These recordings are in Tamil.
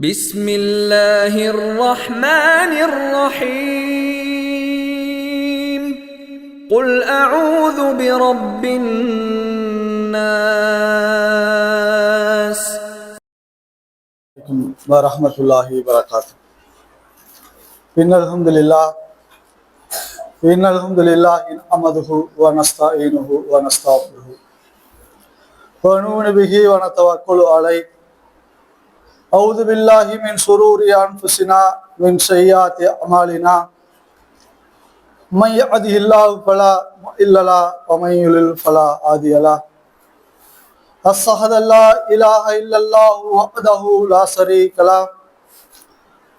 بسم الله الرحمن الرحيم قل أعوذ برب الناس ورحمة الله وبركاته إن الحمد لله إن الحمد لله نحمده ونستعينه ونستغفره ونؤمن به ونتوكل عليه أعوذ بالله من شرور أنفسنا من سيئات أعمالنا من يهده الله فلا مضل له ومن يضلل فلا هادي له أشهد أن لا إله إلا الله وحده لا شريك له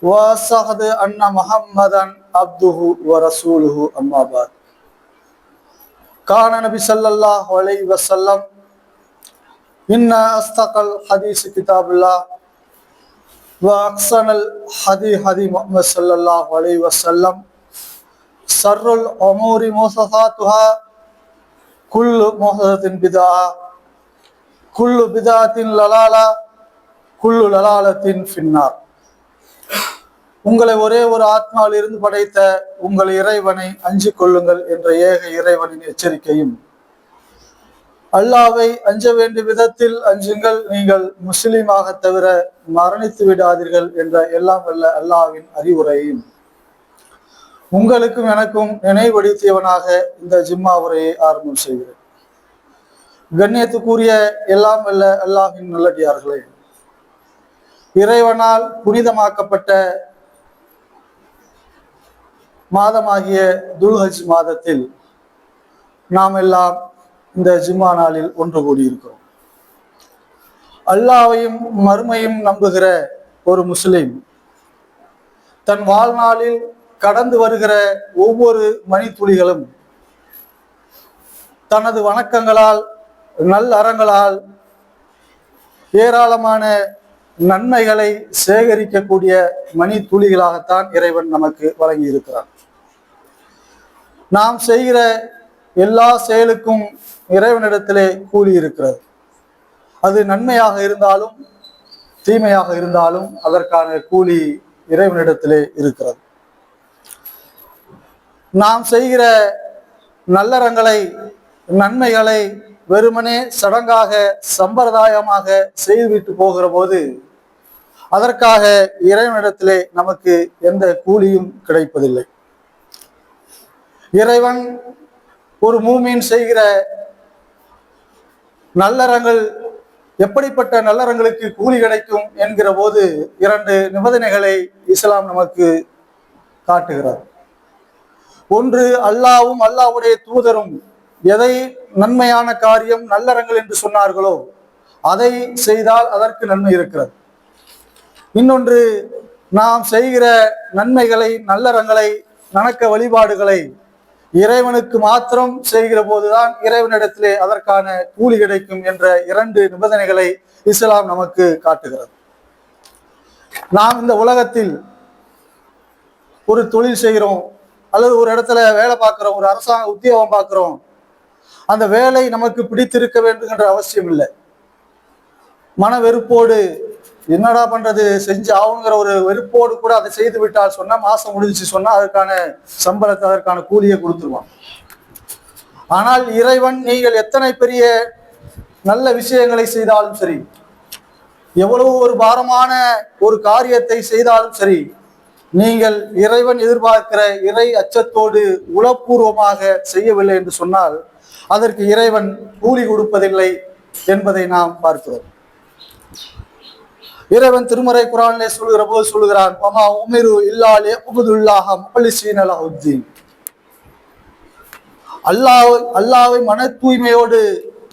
وأشهد أن محمدا عبده ورسوله أما بعد كان النبي صلى الله عليه وسلم إن أصدق الحديث كتاب الله وأحسن الحديث حديث محمد صلى الله عليه وسلم شر الأمور محدثاتها كل محدثة بدعة குல்லு பிதாத்தின் லலாலா குல்லு லலாலத்தின் ஃபின்னார் உங்களை ஒரே ஒரு ஆத்மாவில் இருந்து படைத்த உங்கள் இறைவனை அஞ்சிக் கொள்ளுங்கள் என்ற ஏக இறைவனின் எச்சரிக்கையும் அல்லாவை அஞ்ச வேண்டிய விதத்தில் அஞ்சுங்கள். நீங்கள் முஸ்லீமாக தவிர மரணித்து விடாதீர்கள் என்ற எல்லாம் வல்ல அல்லாவின் அறிவுரையும் உங்களுக்கும் எனக்கும் நினைவடுத்தியவனாக இந்த ஜிம்மா உரையை ஆரம்பம் செய்கிறேன். கண்ணியத்துக்குரிய எல்லாம் வல்ல அல்லாஹின் நல்லடியார்களே இறைவனால் புனிதமாக்கப்பட்ட மாதமாகிய துல்ஹஜ் மாதத்தில் நாம் எல்லாம் இந்த ஜிம்மா நாளில் ஒன்று கூடியிருக்கிறோம். அல்லாவையும் மறுமையும் நம்புகிற ஒரு முஸ்லிம் தன் வாழ்நாளில் கடந்து வருகிற ஒவ்வொரு மணித்துளிகளும் தனது வணக்கங்களால் நல்லறங்களால் ஏராளமான நன்மைகளை சேகரிக்கக்கூடிய மணி துளிகளாகத்தான் இறைவன் நமக்கு வழங்கி இருக்கிறான் நாம் செய்கிற எல்லா செயலுக்கும் இறைவனிடத்திலே கூலி இருக்கிறது அது நன்மையாக இருந்தாலும் தீமையாக இருந்தாலும் அதற்கான கூலி இறைவனிடத்திலே இருக்கிறது. நாம் செய்கிற நல்லறங்களை நன்மைகளை வெறுமனே சடங்காக சம்பிரதாயமாக செய்துவிட்டு போகிற போது அதற்காக இறைவனிடத்திலே நமக்கு எந்த கூலியும் கிடைப்பதில்லை. இறைவன் ஒரு மூமின் செய்கிற நல்லறங்கள் எப்படிப்பட்ட நல்லறங்களுக்கு கூலி கிடைக்கும் என்கிற போது இரண்டு நிபந்தனைகளை இஸ்லாம் நமக்கு காட்டுகிறார். ஒன்று அல்லாவும் அல்லாவுடைய தூதரும் எதை நன்மையான காரியம் நல்லறங்கள் என்று சொன்னார்களோ அதை செய்தால் அதற்கு நன்மை இருக்கிறது. இன்னொன்று நாம் செய்கிற நன்மைகளை நல்லறங்களை நடக்க வழிபாடுகளை இறைவனுக்கு மாத்திரம் செய்கிற போதுதான் இறைவனிடத்திலே அதற்கான கூலி கிடைக்கும் என்ற இரண்டு நிபந்தனைகளை இஸ்லாம் நமக்கு காட்டுகிறது. நாம் இந்த உலகத்தில் ஒரு தொழில் செய்கிறோம் அல்லது ஒரு இடத்துல வேலை பார்க்குறோம் ஒரு அரசாங்க உத்தியோகம் பார்க்குறோம் அந்த வேலை நமக்கு பிடித்திருக்க வேண்டும் என்ற அவசியம் இல்லை. மன வெறுப்போடு என்னடா பண்றது? செஞ்சு ஆகணுங்கிற ஒரு வெறுப்போடு கூட அதை செய்து விட்டால் சொன்னா மாசம் முடிஞ்சு சொன்னா அதற்கான சம்பளத்தை அதற்கான கூலியை கொடுத்துருவான். ஆனால் இறைவன் நீங்கள் எத்தனை பெரிய நல்ல விஷயங்களை செய்தாலும் சரி எவ்வளவு ஒரு பாரமான ஒரு காரியத்தை செய்தாலும் சரி நீங்கள் இறைவன் எதிர்பார்க்கிற இறை அச்சத்தோடு உளப்பூர்வமாக செய்யவில்லை என்று சொன்னால் அதற்கு இறைவன் கூலி கொடுப்பதில்லை என்பதை நாம் பார்க்கிறோம். இறைவன் திருமறை குரானே சொல்லுகிற போது சொல்லுகிறான் உமிரு இல்லாலே உபதுல்லாஹ முகலிசீன் அலாவுத்தீன் அல்லாவை அல்லாவை மன தூய்மையோடு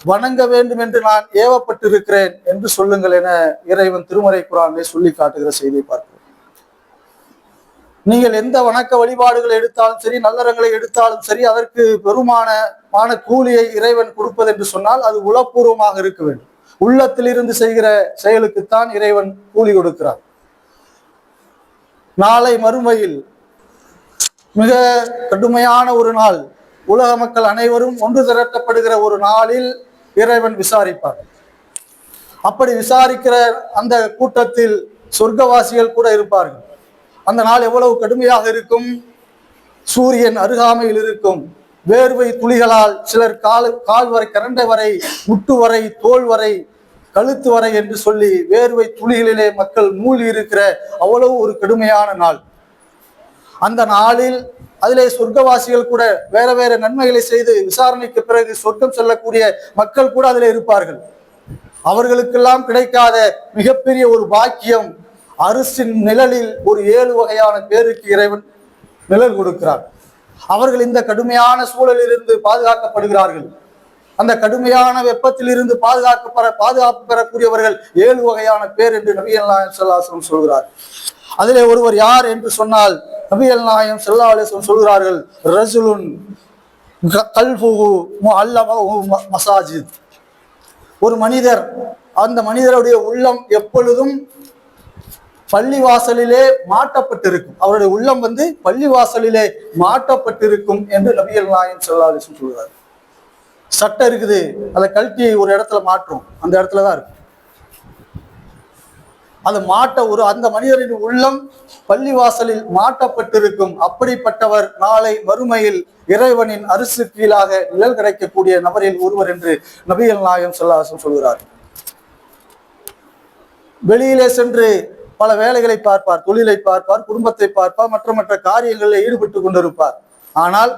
வணங்க வேண்டும் என்று நான் ஏவப்பட்டிருக்கிறேன் என்று சொல்லுங்கள் என இறைவன் திருமறை குரானே சொல்லி காட்டுகிற செய்தியை பார்க்கிறோம். நீங்கள் எந்த வணக்க வழிபாடுகளை எடுத்தாலும் சரி நல்லறங்களை எடுத்தாலும் சரி அதற்கு பெருமான மான கூலியை இறைவன் கொடுப்பது என்று சொன்னால் அது உளப்பூர்வமாக இருக்க வேண்டும். உள்ளத்திலிருந்து செய்கிற செயலுக்குத்தான் இறைவன் கூலி கொடுக்கிறார் நாளை மறுமையில் மிக கடுமையான ஒரு நாள் உலக மக்கள் அனைவரும் ஒன்று திரட்டப்படுகிற ஒரு நாளில் இறைவன் விசாரிப்பார். அப்படி விசாரிக்கிற அந்த கூட்டத்தில் சொர்க்கவாசிகள் கூட இருப்பார்கள். அந்த நாள் எவ்வளவு கடுமையாக இருக்கும்? சூரியன் அருகாமையில் இருக்கும். வேர்வை துளிகளால் சிலர் கால் கால் வரை கரண்டை வரை முட்டு வரை தோல் வரை கழுத்து வரை என்று சொல்லி வேர்வை துளிகளிலே மக்கள் மூழ்கி இருக்கிற அவ்வளவு ஒரு கடுமையான நாள். அந்த நாளில் அதிலே சொர்க்கவாசிகள் கூட வேற வேற நன்மைகளை செய்து விசாரணைக்கு பிறகு சொர்க்கம் செல்லக்கூடிய மக்கள் கூட அதிலே இருப்பார்கள். அவர்களுக்கெல்லாம் கிடைக்காத மிகப்பெரிய ஒரு பாக்கியம் அரிசின் நிழலில் ஒரு ஏழு வகையான பேருக்கு இறைவன் நிழல் கொடுக்கிறான் அவர்கள் இந்த கடுமையான சூழலிலிருந்து பாதுகாக்கப்படுகிறார்கள். அந்த கடுமையான வெப்பத்திலிருந்து பாதுகாக்கப்பட பாதுகாப்பு பெறக்கூடியவர்கள் ஏழு வகையான பேர் என்று நபி நாயம் செல்லாசனம் சொல்கிறார். அதிலே ஒருவர் யார் என்று சொன்னால் நபிகள் நாயம் செல்லாசனம் சொல்கிறார்கள் ரஜுலுன் கல்புகு மசாஜித். ஒரு மனிதர் அந்த மனிதருடைய உள்ளம் எப்பொழுதும் பள்ளிவாசலிலே மாட்டப்பட்டிருக்கும். அவருடைய உள்ளம் வந்து பள்ளிவாசலிலே மாட்டப்பட்டிருக்கும் என்று நபிகள் நாயன் செல்லாலிசம் சொல்கிறார் சட்டை இருக்குது அதை கழட்டி ஒரு இடத்துல மாற்றும் அந்த இடத்துல தான் இருக்கும். அது மாட்ட ஒரு அந்த மனிதரின் உள்ளம் பள்ளிவாசலில் மாட்டப்பட்டிருக்கும். அப்படிப்பட்டவர் நாளை மறுமையில் இறைவனின் அரிசு கீழாக நிழல் கிடைக்கக்கூடிய நபரில் ஒருவர் என்று நபிகள் நாயகம் சொல்லாசம் சொல்கிறார். வெளியிலே சென்று பல வேலைகளை பார்ப்பார் தொழிலை பார்ப்பார் குடும்பத்தை பார்ப்பார் மற்ற மற்ற காரியங்களில் ஈடுபட்டு கொண்டிருப்பார். ஆனால்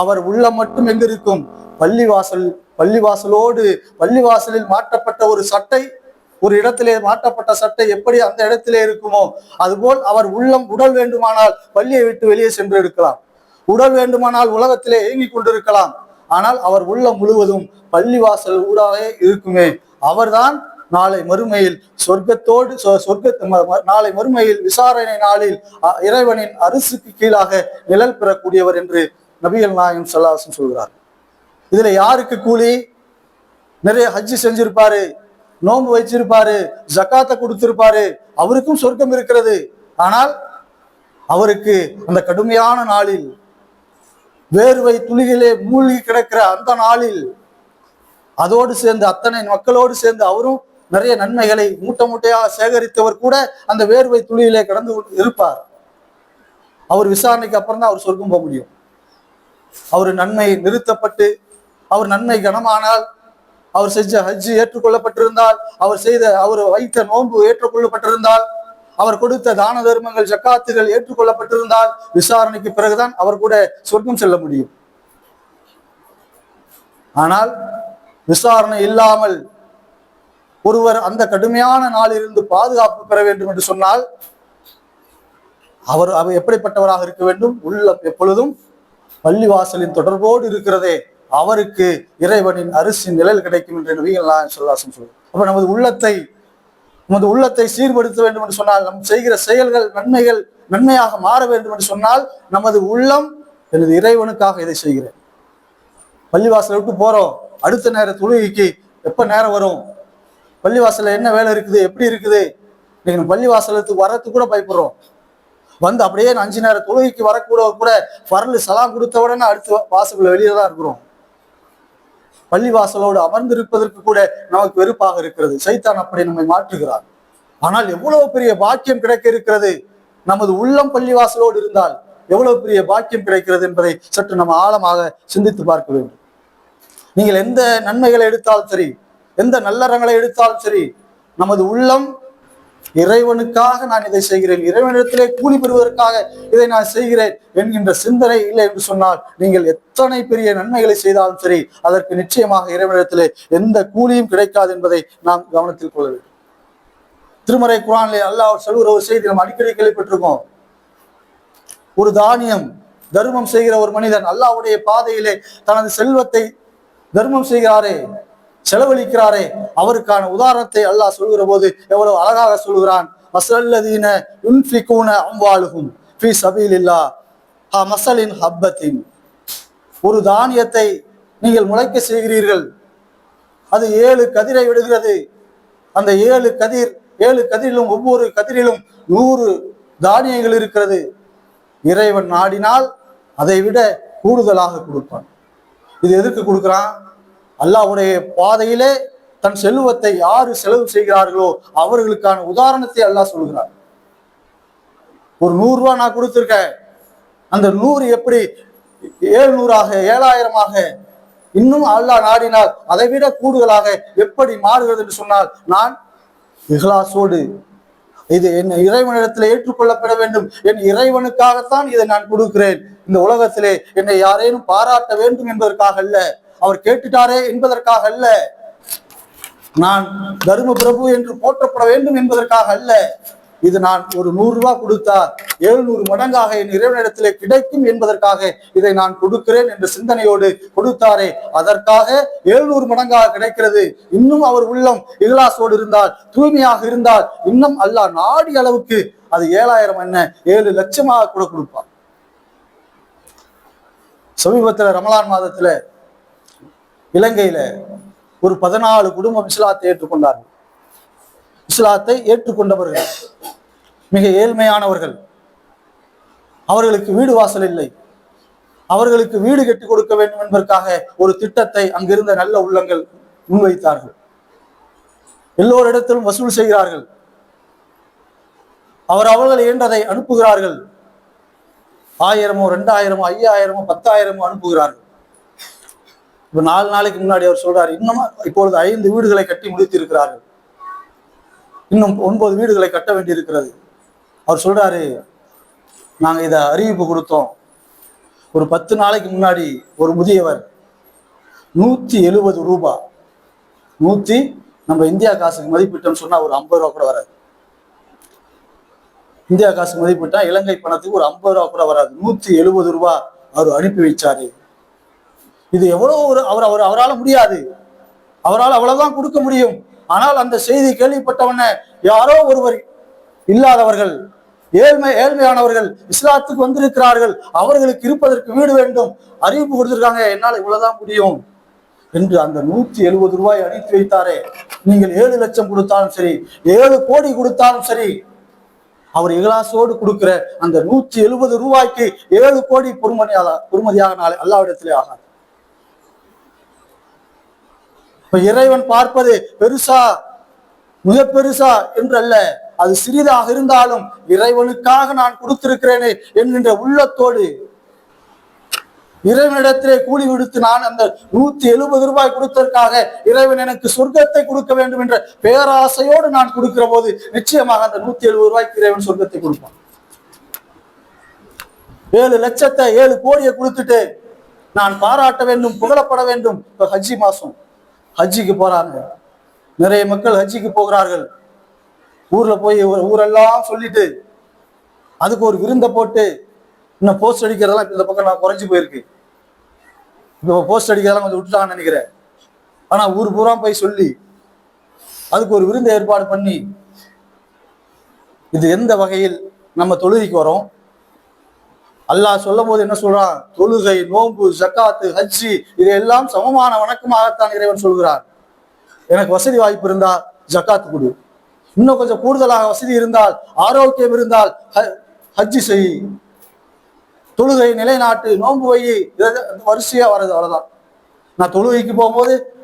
அவர் உள்ளம் மட்டும் எங்கிருக்கும்? பள்ளிவாசல் பள்ளிவாசலோடு பள்ளிவாசலில் மாட்டப்பட்ட ஒரு சட்டை ஒரு இடத்திலே மாட்டப்பட்ட சட்டை எப்படி அந்த இடத்திலே இருக்குமோ அதுபோல் அவர் உள்ளம் உடல் வேண்டுமானால் பள்ளியை விட்டு வெளியே சென்று இருக்கலாம் உடல் வேண்டுமானால் உலகத்திலே இயங்கிக் கொண்டிருக்கலாம். ஆனால் அவர் உள்ளம் முழுவதும் பள்ளிவாசல் ஊடாக இருக்குமே. அவர்தான் நாளை மறுமையில் சொர்க்கத்தோடு சொ- சொர்க்க ம- ம- நாளை மறுமையில் விசாரணை நாளில் அ, இறைவனின் அரிசுக்கு கீழாக நிழல் பெறக்கூடியவர் என்று நபிகள் நாயம் சல்லாசன் சொல்கிறார் இதுல யாருக்கு கூலி? நிறைய ஹஜ்ஜி செஞ்சிருப்பாரு நோன்பு வச்சிருப்பாரு ஜக்காத்தை கொடுத்திருப்பாரு அவருக்கும் சொர்க்கம் இருக்கிறது. ஆனால் அவருக்கு அந்த கடுமையான நாளில் வேர்வை துளிகளே மூழ்கி கிடக்கிற அந்த நாளில் அதோடு சேர்ந்து அத்தனை மக்களோடு சேர்ந்து அவரும் நிறைய நன்மைகளை மூட்டை மூட்டையாக சேகரித்தவர் கூட அந்த வேர்வை துளியிலே கடந்து கொண்டு இருப்பார். அவர் விசாரணைக்கு அப்புறம் தான் அவர் சொர்க்கம் போக முடியும். அவர் நன்மை நிறுத்தப்பட்டு அவர் நன்மை கனமானால் அவர் செஞ்ச ஹஜ் ஏற்றுக்கொள்ளப்பட்டிருந்தால் அவர் செய்த அவர் வைத்த நோன்பு ஏற்றுக்கொள்ளப்பட்டிருந்தால் அவர் கொடுத்த தான தர்மங்கள் ஜக்காத்துகள் ஏற்றுக்கொள்ளப்பட்டிருந்தால் விசாரணைக்கு பிறகுதான் அவர் கூட சொர்க்கம் செல்ல முடியும். ஆனால் விசாரணை இல்லாமல் ஒருவர் அந்த கடுமையான நாளிலிருந்து பாதுகாப்பு பெற வேண்டும் என்று சொன்னால் அவர் அவர் எப்படிப்பட்டவராக இருக்க வேண்டும்? உள்ளம் எப்பொழுதும் பள்ளிவாசலின் தொடர்போடு இருக்கிறதே அவருக்கு இறைவனின் அரிசி நிழல் கிடைக்கும் என்று நபிகள் சொல்லாசம் சொல்லுவோம் அப்ப நமது உள்ளத்தை நமது உள்ளத்தை சீர்படுத்த வேண்டும் என்று சொன்னால் நம் செய்கிற செயல்கள் நன்மைகள் நன்மையாக மாற வேண்டும் என்று சொன்னால் நமது உள்ளம் எனது இறைவனுக்காக இதை செய்கிறேன். பள்ளிவாசலை விட்டு போறோம். அடுத்த நேர தொழுகைக்கு எப்ப நேரம் வரும்? பள்ளிவாசலில் என்ன வேலை இருக்குது? எப்படி இருக்குது? இன்னைக்கு பள்ளிவாசலத்துக்கு பள்ளிவாசலுக்கு வர்றதுக்கு கூட பயப்படுறோம். வந்து அப்படியே அஞ்சு நேரம் தொழுகைக்கு வரக்கூட கூட பரல் சலாம் கொடுத்த உடனே அடுத்து வாசலில் வெளியே தான் இருக்கிறோம். பள்ளி வாசலோடு அமர்ந்திருப்பதற்கு கூட நமக்கு வெறுப்பாக இருக்கிறது. சைத்தான் அப்படி நம்மை மாற்றுகிறார். ஆனால் எவ்வளவு பெரிய பாக்கியம் கிடைக்க இருக்கிறது? நமது உள்ளம் பள்ளிவாசலோடு இருந்தால் எவ்வளவு பெரிய பாக்கியம் கிடைக்கிறது என்பதை சற்று நம்ம ஆழமாக சிந்தித்து பார்க்க வேண்டும். நீங்கள் எந்த நன்மைகளை எடுத்தாலும் சரி எந்த நல்லறங்களை எடுத்தாலும் சரி நமது உள்ளம் இறைவனுக்காக நான் இதை செய்கிறேன். இறைவனிடத்திலே கூலி பெறுவதற்காக இதை நான் செய்கிறேன் என்கின்ற சிந்தனை இல்லை என்று சொன்னால் நீங்கள் எத்தனை பெரிய நன்மைகளை செய்தாலும் சரி அதற்கு நிச்சயமாக இறைவனிடத்திலே எந்த கூலியும் கிடைக்காது என்பதை நாம் கவனத்தில் கொள்ள வேண்டும். திருமறை குரானிலே அல்லாஹ் சொல்கிற ஒரு செய்தி நம்ம அடிக்கடி கேள்விப்பட்டிருக்கோம். ஒரு தானியம் தர்மம் செய்கிற ஒரு மனிதன் அல்லாவுடைய பாதையிலே தனது செல்வத்தை தர்மம் செய்கிறாரே செலவழிக்கிறாரே. அவருக்கான உதாரணத்தை அல்லாஹ் சொல்கிற போது எவ்வளவு அழகாக சொல்கிறான் மசல்லதீன யுன்ஃபிகூன அம்வாலுகும் ஃபி சபீலில்லா ஹ மசலின் ஹப்பத்தின். ஒரு தானியத்தை நீங்கள் முளைக்க செய்கிறீர்கள். அது ஏழு கதிரை விடுகிறது. அந்த ஏழு கதிர் ஏழு கதிரிலும் ஒவ்வொரு கதிரிலும் நூறு தானியங்கள் இருக்கிறது. இறைவன் நாடினால் அதை விட கூடுதலாக கொடுப்பான். இது எதுக்கு கொடுக்குறான்? அல்லாஹ்வுடைய பாதையிலே தன் செல்வத்தை யாரு செலவு செய்கிறார்களோ அவர்களுக்கான உதாரணத்தை அல்லாஹ் சொல்கிறார் ஒரு நூறு ரூபா நான் கொடுத்துருக்கேன். அந்த நூறு எப்படி ஏழ்நூறாக ஏழாயிரமாக இன்னும் அல்லாஹ் நாடினால் அதை விட கூடுதலாக எப்படி மாறுகிறது என்று சொன்னால் நான் இஹ்லாசோடு இது என் இறைவனிடத்தில் ஏற்றுக்கொள்ளப்பட வேண்டும். என் இறைவனுக்காகத்தான் இதை நான் கொடுக்கிறேன். இந்த உலகத்திலே என்னை யாரேனும் பாராட்ட வேண்டும் என்பதற்காக அல்ல. அவர் கேட்டுட்டாரே என்பதற்காக அல்ல. நான் தரும பிரபு என்று போற்றப்பட வேண்டும் என்பதற்காக அல்ல. இது நான் ஒரு நூறு ரூபாய் கொடுத்தா எழுநூறு மடங்காக என் இறைவனிடத்திலே கிடைக்கும் என்பதற்காக இதை நான் கொடுக்கிறேன் என்ற சிந்தனையோடு கொடுத்தாரே. அதற்காக எழுநூறு மடங்காக கிடைக்கிறது. இன்னும் அவர் உள்ளம் இகலாசோடு இருந்தால் தூய்மையாக இருந்தால் இன்னும் அல்லாஹ் நாடி அளவுக்கு அது ஏழாயிரம் என்ன ஏழு லட்சமாக கூட கொடுப்பார் சமீபத்துல ரமலான் மாதத்துல இலங்கையில ஒரு பதினாலு குடும்பம் இஸ்லாத்தை ஏற்றுக்கொண்டார்கள். இஸ்லாத்தை ஏற்றுக்கொண்டவர்கள் மிக ஏழ்மையானவர்கள். அவர்களுக்கு வீடு வாசல் இல்லை. அவர்களுக்கு வீடு கட்டி கொடுக்க வேண்டும் என்பதற்காக ஒரு திட்டத்தை அங்கிருந்த நல்ல உள்ளங்கள் முன்வைத்தார்கள். எல்லோரிடத்திலும் வசூல் செய்கிறார்கள். அவர் அவர்கள் இயன்றதை அனுப்புகிறார்கள்? ஆயிரமோ ரெண்டாயிரமோ ஐயாயிரமோ பத்தாயிரமோ அனுப்புகிறார்கள். இப்ப நாலு நாளைக்கு முன்னாடி அவர் சொல்றாரு இன்னும் இப்பொழுது ஐந்து வீடுகளை கட்டி முடித்திருக்கிறார்கள். இன்னும் ஒன்பது வீடுகளை கட்ட வேண்டியிருக்கிறது. அவர் சொல்றாரு நாங்க இதை அறிவிப்பு கொடுத்தோம். ஒரு பத்து நாளைக்கு முன்னாடி ஒரு முதியவர் நூத்தி எழுபது ரூபா நூத்தி நம்ம இந்தியா காசுக்கு மதிப்பிட்டோம்னு சொன்னா ஒரு ஐம்பது ரூபா கூட வராது. இந்தியா காசு மதிப்பிட்டா இலங்கை பணத்துக்கு ஒரு ஐம்பது ரூபா கூட வராது. நூத்தி எழுபது ரூபா அவர் அனுப்பி வச்சாரு. இது எவ்வளோ ஒரு அவர் அவர் அவரால் முடியாது. அவரால் அவ்வளவுதான் கொடுக்க முடியும். ஆனால் அந்த செய்தி கேள்விப்பட்டவன யாரோ ஒருவர் இல்லாதவர்கள் ஏழ்மை ஏழ்மையானவர்கள் இஸ்லாத்துக்கு வந்திருக்கிறார்கள் அவர்களுக்கு இருப்பதற்கு வீடு வேண்டும் அறிவிப்பு கொடுத்திருக்காங்க என்னால் இவ்வளவுதான் முடியும் என்று அந்த நூற்றி எழுபது ரூபாய் அனுப்பி வைத்தாரே. நீங்கள் ஏழு லட்சம் கொடுத்தாலும் சரி ஏழு கோடி கொடுத்தாலும் சரி அவர் இகலாசோடு கொடுக்கிற அந்த நூற்றி எழுபது ரூபாய்க்கு ஏழு கோடி பொறுமதியாக பொறுமதியாக நாளை அல்லாவிடத்திலே ஆகாது. இப்ப இறைவன் பார்ப்பது பெருசா மிக பெருசா என்றல்ல. அது சிறிதாக இருந்தாலும் இறைவனுக்காக நான் கொடுத்திருக்கிறேனே என்கின்ற உள்ளத்தோடு இறைவனிடத்திலே கூலி விடுத்து நான் அந்த நூத்தி எழுபது ரூபாய் கொடுத்ததற்காக இறைவன் எனக்கு சொர்க்கத்தை கொடுக்க வேண்டும் என்ற பேராசையோடு நான் கொடுக்கிற போது நிச்சயமாக அந்த நூத்தி எழுபது ரூபாய்க்கு இறைவன் சொர்க்கத்தை கொடுப்பான். ஏழு லட்சத்தை ஏழு கோடியை கொடுத்துட்டு நான் பாராட்ட வேண்டும் புகழப்பட வேண்டும். இப்ப ஹஜ்ஜி மாசம். ஹஜ்ஜிக்கு போறாங்க. நிறைய மக்கள் ஹஜ்ஜிக்கு போகிறார்கள். ஊர்ல போய் ஊரெல்லாம் சொல்லிட்டு அதுக்கு ஒரு விருந்தை போட்டு இன்னும் போஸ்ட் அடிக்கிறதெல்லாம் இப்போ இந்த பக்கம் நான் குறைஞ்சி போயிருக்கு. இப்போ போஸ்ட் அடிக்கிறதெல்லாம் கொஞ்சம் விட்டுட்டாங்கன்னு நினைக்கிறேன். ஆனால் ஊர் பூரா போய் சொல்லி அதுக்கு ஒரு விருந்து ஏற்பாடு பண்ணி இது எந்த வகையில் நம்ம தொழுதிக்கு வரோம்? அல்லாஹ் சொல்லும் போது என்ன சொல்றான்? தொழுகை நோன்பு ஜக்காத்து ஹஜ்ஜி இதையெல்லாம் சமமான வணக்கமாகத்தான் இறைவன் சொல்கிறார். எனக்கு வசதி வாய்ப்பு இருந்தா ஜக்காத்து கொடு. இன்னும் கொஞ்சம் கூடுதலாக வசதி இருந்தால் ஆரோக்கியம் இருந்தால் ஹ- ஹஜ்ஜி செய். தொழுகை நிலைநாட்டு நோன்பு வை. இதை வரிசையா வர்றது அவ்வளவுதான். நான் தொழுகைக்கு போகும்போது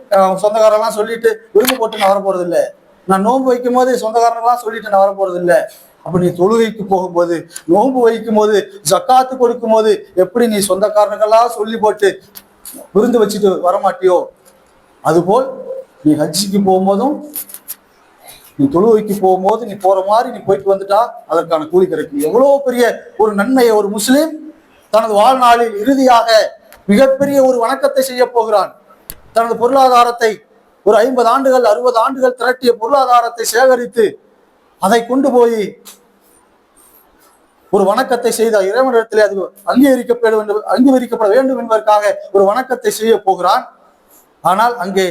சொந்தக்காரெல்லாம் சொல்லிட்டு விரும்பு போட்டு நான் வரப்போறது இல்லை நான் நோன்பு வைக்கும் போது சொந்தக்காரங்களாம் சொல்லிட்டு நான் வரப்போறது இல்லை அப்ப நீ தொழுகைக்கு போகும்போது நோன்பு வைக்கும் போது ஜக்காத்து கொடுக்கும் போது எப்படி நீ சொந்தக்காரனுக்கெல்லாம் சொல்லி போட்டு விருந்து வச்சுட்டு வரமாட்டியோ? அதுபோல் நீ ஹஜ்ஜிக்கு போகும்போதும் நீ தொழுவைக்கு போகும்போது நீ போற மாதிரி நீ போயிட்டு வந்துட்டா அதற்கான கூலி கிடைக்கும். எவ்வளவு பெரிய ஒரு நன்மையை ஒரு முஸ்லீம் தனது வாழ்நாளில் இறுதியாக மிகப்பெரிய ஒரு வணக்கத்தை செய்ய போகிறான். தனது பொருளாதாரத்தை ஒரு ஐம்பது ஆண்டுகள் அறுபது ஆண்டுகள் திரட்டிய பொருளாதாரத்தை சேகரித்து அதை கொண்டு போய் ஒரு வணக்கத்தை செய்த இறைவனிடத்தில் அது அங்கீகரிக்கப்பட வேண்டும் அங்கீகரிக்கப்பட வேண்டும் என்பதற்காக ஒரு வணக்கத்தை செய்ய போகிறான். ஆனால் அங்கே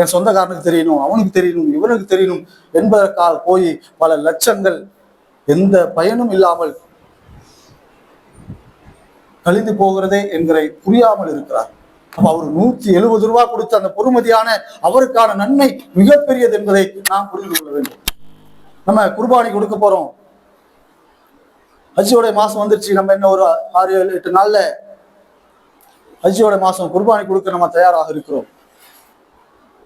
என் சொந்தக்காரனுக்கு தெரியணும் அவனுக்கு தெரியணும் இவனுக்கு தெரியணும் என்பதற்காக போய் பல லட்சங்கள் எந்த பயனும் இல்லாமல் கழிந்து போகிறதே என்கிற புரியாமல் இருக்கிறார். அப்ப அவர் நூத்தி எழுபது ரூபாய் கொடுத்த அந்த பொறுமதியான அவருக்கான நன்மை மிகப்பெரியது என்பதை நாம் புரிந்து கொள்ள வேண்டும். நம்ம குர்பானி கொடுக்க போறோம். ஹஜ்ஜியோட மாசம் வந்துருச்சு. நம்ம இன்னும் ஒரு ஆறு ஏழு எட்டு நாள்ல ஹஜ்ஜியோட மாசம் குர்பானி கொடுக்க நம்ம தயாராக இருக்கிறோம்.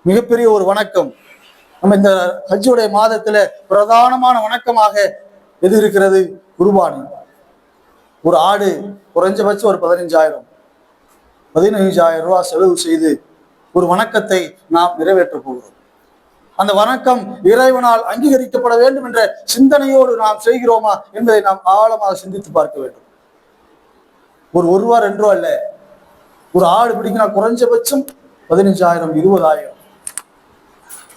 மிகப்பெரிய ஒரு வணக்கம். நம்ம இந்த ஹஜ்ஜுடைய மாதத்துல பிரதானமான வணக்கமாக எது இருக்கிறது? குர்பானி. ஒரு ஆடு குறைஞ்சபட்சம் ஒரு பதினஞ்சாயிரம். பதினைஞ்சாயிரம் ரூபாய் செலவு செய்து ஒரு வணக்கத்தை நாம் நிறைவேற்றப் போகிறோம். அந்த வணக்கம் இறைவனால் அங்கீகரிக்கப்பட வேண்டும் என்ற சிந்தனையோடு நாம் செய்கிறோமா என்பதை நாம் ஆழமாக சிந்தித்து பார்க்க வேண்டும். ஒரு ஒரு ரூபா ரெண்டு ரூபா இல்ல. ஒரு ஆடு பிடிக்கணும் குறைஞ்சபட்சம் பதினஞ்சாயிரம் இருபதாயிரம்.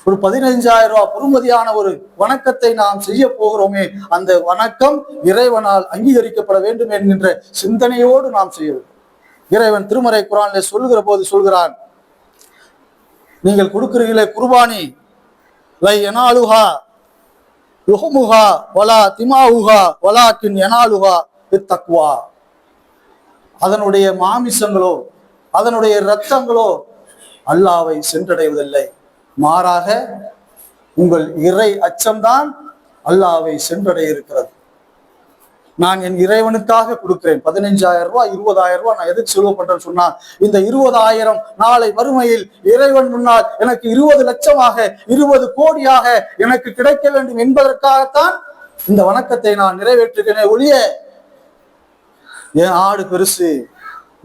ஒரு பதினைஞ்சாயிரம் ரூபாய் பொறுமதியான ஒரு வணக்கத்தை நாம் செய்ய போகிறோமே அந்த வணக்கம் இறைவனால் அங்கீகரிக்கப்பட வேண்டும் என்கின்ற சிந்தனையோடு நாம் செய்ய வேண்டும். இறைவன் திருமறை குரானில் சொல்லுகிற போது சொல்கிறான் நீங்கள் கொடுக்கிறீர்களே குர்பானி லை எனாலுஹா யுஹமுஹா வலா திமாவுஹா வலாக்கின் எனாலுஹா இத்தக்வா. அதனுடைய மாமிசங்களோ அதனுடைய இரத்தங்களோ அல்லாவை சென்றடைவதில்லை. மாறாக உங்கள் இறை அச்சம்தான் அல்லாவை சென்றடைய இருக்கிறது நான் என் இறைவனுக்காக கொடுக்கிறேன். பதினைஞ்சாயிரம் ரூபாய் இருபதாயிரம் ரூபாய் நான் எதுக்கு செலவு பண்றேன்னு சொன்னா இந்த இருபதாயிரம் நாளை வறுமையில் இறைவன் முன்னால் எனக்கு இருபது லட்சமாக இருபது கோடியாக எனக்கு கிடைக்க வேண்டும் என்பதற்காகத்தான் இந்த வணக்கத்தை நான் நிறைவேற்றுகிறேன் ஒழிய என் ஆடு பெருசு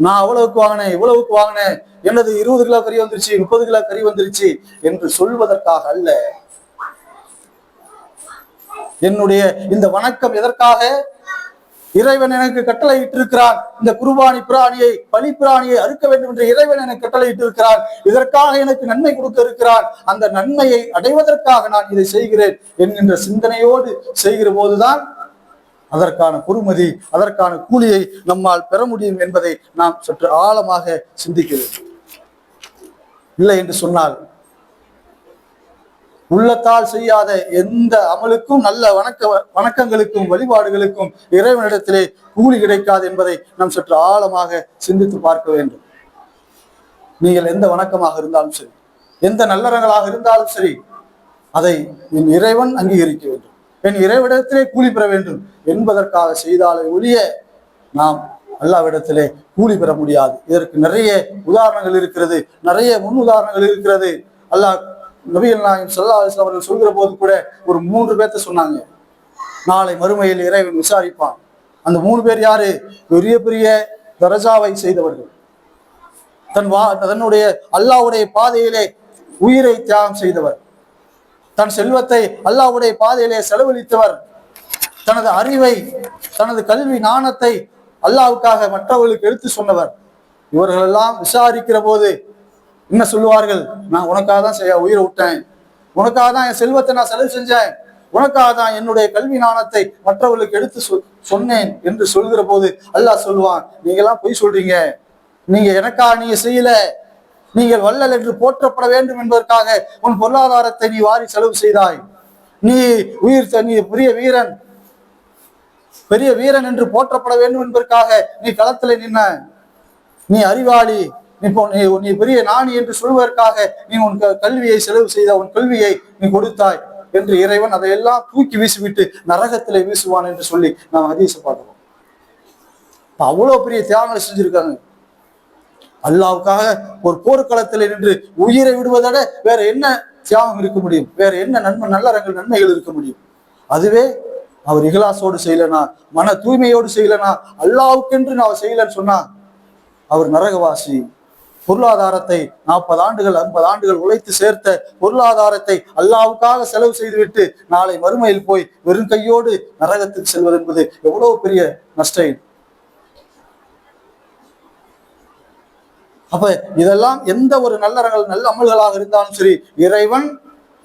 நான் அவ்வளவுக்கு வாங்கினேன் இவ்வளவுக்கு வாங்கினேன் என்னது இருபது கிலோ கறி வந்துருச்சு முப்பது கிலோ கறி வந்துருச்சு என்று சொல்வதற்காக அல்ல. என்னுடைய இந்த வணக்கம் எதற்காக? இறைவன் எனக்கு கட்டளை இட்டிருக்கிறான் இந்த குருபானி பிராணியை பலி பிராணியை அறுக்க வேண்டும் என்று இறைவன் எனக்கு கட்டளை இட்டிருக்கிறான் இதற்காக எனக்கு நன்மை கொடுக்க இருக்கிறான். அந்த நன்மையை அடைவதற்காக நான் இதை செய்கிறேன் என்கின்ற சிந்தனையோடு செய்கிற போதுதான் அதற்கான பொறுமதி அதற்கான கூலியை நம்மால் பெற முடியும் என்பதை நாம் சற்று ஆழமாக சிந்திக்க வேண்டும் இல்லை என்று சொன்னால் உள்ளத்தால் செய்யாத எந்த அமலுக்கும் நல்ல வணக்க வணக்கங்களுக்கும் வழிபாடுகளுக்கும் இறைவனிடத்திலே கூலி கிடைக்காது என்பதை நாம் சற்று ஆழமாக சிந்தித்து பார்க்க வேண்டும். நீங்கள் எந்த வணக்கமாக இருந்தாலும் சரி எந்த நல்லறங்களாக இருந்தாலும் சரி அதை என் இறைவன் அங்கீகரிக்க வேண்டும். என் இறைவிடத்திலே கூலி பெற வேண்டும் என்பதற்காக செய்தாலே ஒழிய நாம் அல்லாவிடத்திலே கூலி பெற முடியாது. இதற்கு நிறைய உதாரணங்கள் இருக்கிறது நிறைய முன் உதாரணங்கள் இருக்கிறது. அல்லாஹ் நபிகள் நாயம் சல்லா அலிஸ்லாம் அவர்கள் சொல்கிற போது கூட ஒரு மூன்று பேர்த்த சொன்னாங்க. நாளை மறுமையில் இறைவன் விசாரிப்பான். அந்த மூணு பேர் யாரு? பெரிய பெரிய தரஜாவை செய்தவர்கள். தன் வா தன்னுடைய அல்லாஹ்வுடைய பாதையிலே உயிரை தியாகம் செய்தவர். தன் செல்வத்தை அல்லாஹ்வுடைய பாதையிலே செலவழித்தவர். தனது அறிவை தனது கல்வி ஞானத்தை அல்லாவுக்காக மற்றவர்களுக்கு எடுத்து சொன்னவர். இவர்களெல்லாம் விசாரிக்கிற போது என்ன சொல்லுவார்கள்? நான் உனக்காக தான் செய்ய உயிரை விட்டேன். உனக்காக தான் என் செல்வத்தை நான் செலவு செஞ்சேன். உனக்காக தான் என்னுடைய கல்வி ஞானத்தை மற்றவர்களுக்கு எடுத்து சொ- சொன்னேன் என்று சொல்கிற போது அல்லாஹ் சொல்லுவான் நீங்க எல்லாம் பொய் சொல்றீங்க. நீங்க எனக்காக நீங்க செய்யல. நீங்கள் வள்ளல் என்று போற்றப்பட வேண்டும் என்பதற்காக உன் பொருளாதாரத்தை நீ வாரி செலவு செய்தாய். நீ உயிர் நீ பெரிய வீரன். பெரிய வீரன் என்று போற்றப்பட வேண்டும் என்பதற்காக நீ களத்துல நின்ன. நீ அறிவாளி. இப்போ நீ நீ பெரிய நாணி என்று சொல்வதற்காக நீ உன் க- கல்வியை செலவு செய்த உன் கல்வியை நீ கொடுத்தாய் என்று இறைவன் அதையெல்லாம் தூக்கி வீசிவிட்டு நரகத்திலே வீசுவான் என்று சொல்லி நாம் ஹதீஸ பார்க்கிறோம். அவ்வளவு பெரிய தியாகங்களை செஞ்சிருக்காங்க. அல்லாவுக்காக ஒரு போர்க்களத்தில் நின்று உயிரை விடுவதை விட வேற என்ன தியாகம் இருக்க முடியும்? வேற என்ன நன்மை நல்லறங்கள் நன்மைகள் இருக்க முடியும்? அதுவே அவர் இகலாசோடு செய்யலனா மன தூய்மையோடு செய்யலனா அல்லாவுக்கென்று நான் செய்யலன்னு சொன்னா அவர் நரகவாசி. பொருளாதாரத்தை நாற்பது ஆண்டுகள் ஐம்பது ஆண்டுகள் உழைத்து சேர்த்த பொருளாதாரத்தை அல்லாவுக்காக செலவு செய்துவிட்டு நாளை மறுமையில் போய் வெறும் கையோடு நரகத்துக்கு செல்வது என்பது எவ்வளவு பெரிய நஷ்டம் அப்ப இதெல்லாம் எந்த ஒரு நல்லறங்கள் நல்ல அமல்களாக இருந்தாலும் சரி இறைவன்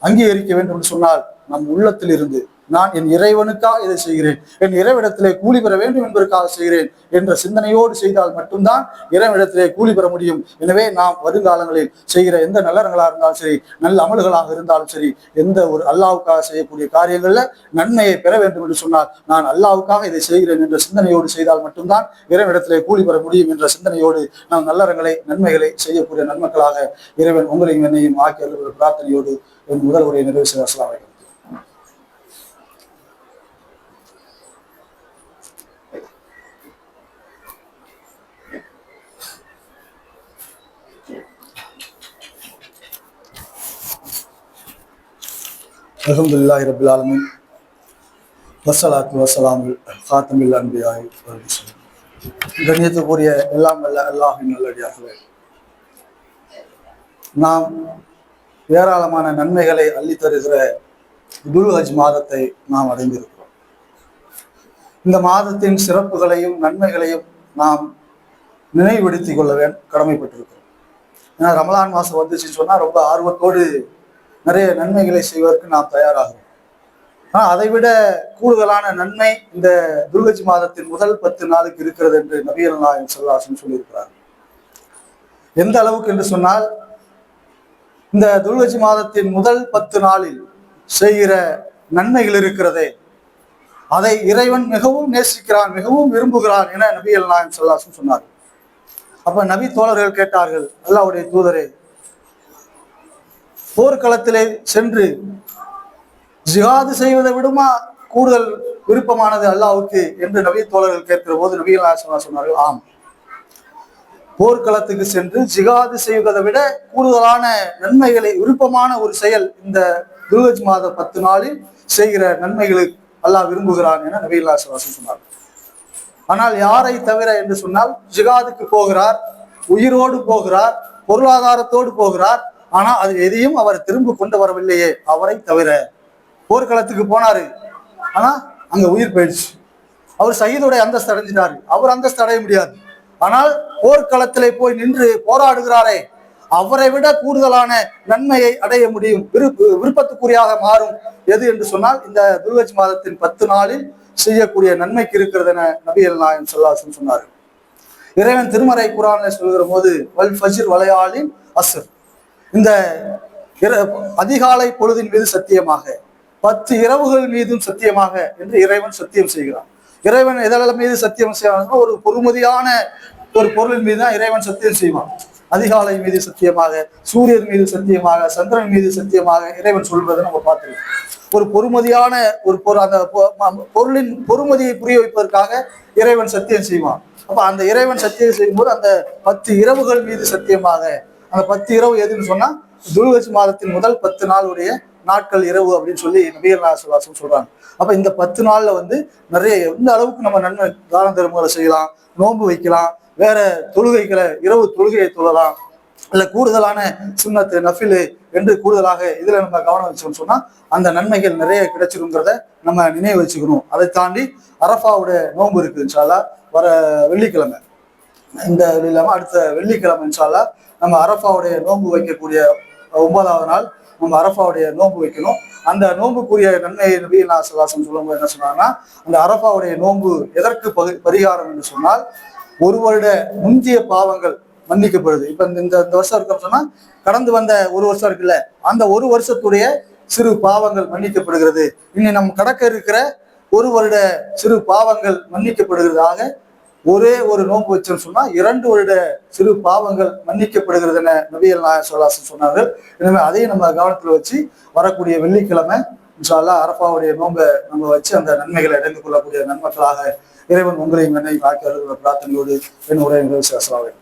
அங்கீகரிக்க வேண்டும் என்று சொன்னால் நம் உள்ளத்தில் இருந்து நான் என் இறைவனுக்காக இதை செய்கிறேன். என் இறைவிடத்திலே கூலி பெற வேண்டும் என்பதற்காக செய்கிறேன் என்ற சிந்தனையோடு செய்தால் மட்டும்தான் இறைவிடத்திலே கூலி பெற முடியும். எனவே நாம் வருங்காலங்களில் செய்கிற எந்த நல்லறங்களாக இருந்தாலும் சரி நல்ல அமல்களாக இருந்தாலும் சரி எந்த ஒரு அல்லாவுக்காக செய்யக்கூடிய காரியங்களில் நன்மையை பெற வேண்டும் என்று சொன்னால் நான் அல்லாவுக்காக இதை செய்கிறேன் என்ற சிந்தனையோடு செய்தால் மட்டும்தான் இறைவிடத்திலே கூலி பெற முடியும் என்ற சிந்தனையோடு நாம் நல்லறங்களை நன்மைகளை செய்யக்கூடிய நன்மக்களாக இறைவன் உங்களையும் என்னையும் ஆக்கி பிரார்த்தனையோடு என் முதல் உரையை நிறைவு செய்ய அலமதுல்லா அலைக்கும் அல்ஹம்துலில்லாஹி வசலாத்து வசலாமுல் காத்தமில் அன்பியாய் கண்ணியத்துக்குரிய எல்லாம் அல்ல அல்லாஹின் நல்லடியாகவே நாம் ஏராளமான நன்மைகளை அள்ளித் தருகிற துல்ஹஜ் மாதத்தை நாம் அடைந்திருக்கிறோம். இந்த மாதத்தின் சிறப்புகளையும் நன்மைகளையும் நாம் நினைவுபடுத்திக் கொள்ள கடமைப்பட்டிருக்கிறோம். ஏன்னா ரமலான் மாதம் வந்துச்சுன்னு சொன்னால் ரொம்ப ஆர்வத்தோடு நிறைய நன்மைகளை செய்வதற்கு நாம் தயாராகிறோம். ஆனால் அதை விட கூடுதலான நன்மை இந்த துர்கஜ் மாதத்தின் முதல் பத்து நாளுக்கு இருக்கிறது என்று நபிகள் நாயகம் சொல்லாசன் சொல்லியிருக்கிறார் எந்த அளவுக்கு என்று சொன்னால் இந்த துர்கஜி மாதத்தின் முதல் பத்து நாளில் செய்கிற நன்மைகள் இருக்கிறதே அதை இறைவன் மிகவும் நேசிக்கிறான் மிகவும் விரும்புகிறான் என நபிகள் நாயகம் சொல்லாசன் சொன்னார் அப்ப நபி தோழர்கள் கேட்டார்கள் அல்லாவுடைய தூதரே போர்க்களத்திலே சென்று ஜிஹாது செய்வதை விடுமா? கூடுதல் விருப்பமானது அல்லாவுக்கு என்று நபி தோழர்கள் கேட்கிற போது நபிகள் சொன்னார்கள் ஆம். போர்க்களத்துக்கு சென்று ஜிகாது செய்வதை விட கூடுதலான நன்மைகளை விருப்பமான ஒரு செயல் இந்த துர்கஜ் மாத பத்து நாளில் செய்கிற நன்மைகளுக்கு அல்லாஹ் விரும்புகிறான் என நபிகள் நாயகம் சொன்னார் ஆனால் யாரை தவிர என்று சொன்னால் ஜிகாதுக்கு போகிறார் உயிரோடு போகிறார் பொருளாதாரத்தோடு போகிறார் ஆனா அது எதையும் அவர் திரும்ப கொண்டு வரவில்லையே அவரை தவிர. போர்க்களத்துக்கு போனாரு. ஆனா அங்க உயிர் போயிடுச்சு. அவர் சயீதுடைய அந்தஸ்து அடைஞ்சிட்டாரு. அவர் அந்தஸ்து அடைய முடியாது. ஆனால் போர்க்களத்திலே போய் நின்று போராடுகிறாரே அவரை விட கூடுதலான நன்மையை அடைய முடியும். விருப்ப விருப்பத்துக்குரியாக மாறும். எது என்று சொன்னால் இந்த துர்கட்சி மாதத்தின் பத்து நாளில் செய்யக்கூடிய நன்மைக்கு இருக்கிறது என நபிகள் நாயன் சொல்லாசன் சொன்னார் இறைவன் திருமறை குரானை சொல்கிற போது வல் ஃபஜிர் வளையாளின் அசர் இந்த அதிகாலை பொழுதின் மீது சத்தியமாக பத்து இரவுகள் மீதும் சத்தியமாக என்று இறைவன் சத்தியம் செய்கிறான். இறைவன் எதெல்லாம் மீது சத்தியம் செய்வான் ஒரு பொறுமதியான ஒரு பொருளின் மீது தான் இறைவன் சத்தியம் செய்வான். அதிகாலை மீது சத்தியமாக சூரியன் மீது சத்தியமாக சந்திரன் மீது சத்தியமாக இறைவன் சொல்வதை நம்ம பார்த்துருக்கோம். ஒரு பொறுமதியான ஒரு பொருள் அந்த பொ- பொருளின் பொறுமதியை புரிய வைப்பதற்காக இறைவன் சத்தியம் செய்வான். அப்ப அந்த இறைவன் சத்தியம் செய்யும்போது அந்த பத்து இரவுகள் மீது சத்தியமாக அந்த பத்து இரவு எதுன்னு சொன்னா துல்கஜ் மாதத்தின் முதல் பத்து நாளுடைய நாட்கள் இரவு அப்படின்னு சொல்லி நபிகள் நாசவாசம் சொல்றாங்க. அப்ப இந்த பத்து நாள்ல வந்து நிறைய எந்த அளவுக்கு நம்ம நன்மை தான தர்மங்களை செய்யலாம் நோன்பு வைக்கலாம் வேற தொழுகைகளை இரவு தொழுகையை தொழலாம். இல்ல கூடுதலான சுண்ணத்து நஃபிலு என்று கூடுதலாக இதுல நம்ம கவனம் வச்சோம்னு சொன்னா அந்த நன்மைகள் நிறைய கிடைச்சிருங்கிறத நம்ம நினைவு வச்சுக்கணும். அதை தாண்டி அரஃபாவோட நோன்பு இருக்கு இன்ஷால்லா வர வெள்ளிக்கிழமை. இந்த இது இல்லாம அடுத்த வெள்ளிக்கிழமை இன்ஷால்லா நம்ம அரஃபாவுடைய நோன்பு வைக்கக்கூடிய ஒன்பதாவது நாள் நம்ம அரஃபாவுடைய நோன்பு வைக்கணும். அந்த நோன்புக்குரிய நன்மை நபி நாசலாசம் சொல்லும்போது என்ன சொன்னாங்கன்னா அந்த அரஃபாவுடைய நோன்பு எதற்கு பரிகாரம் என்று சொன்னால் ஒரு வருட முந்திய பாவங்கள் மன்னிக்கப்படுது. இப்ப இந்த இந்த இந்த வருஷம் இருக்க சொன்னா கடந்து வந்த ஒரு வருஷம் இருக்குல்ல அந்த ஒரு வருஷத்துடைய சிறு பாவங்கள் மன்னிக்கப்படுகிறது. இனி நம் கடக்க இருக்கிற ஒரு வருட சிறு பாவங்கள் மன்னிக்கப்படுகிறதாக ஒரே ஒரு நோன்பு வச்சோம்னு சொன்னா இரண்டு வருட சிறு பாவங்கள் மன்னிக்கப்படுகிறது என நபியல் நாயர் சொல்லாசன் சொன்னார்கள். எனவே அதையும் நம்ம கவனத்தில் வச்சு வரக்கூடிய வெள்ளிக்கிழமை இன்ஷால்லா அரப்பாவுடைய நோன்பை நம்ம வச்சு அந்த நன்மைகளை அடைந்து கொள்ளக்கூடிய நன்மக்களாக இறைவன் உங்களையும் என்னை ஆக்கி வருகிற பிரார்த்தனையோடு என் உரையை நிறைவு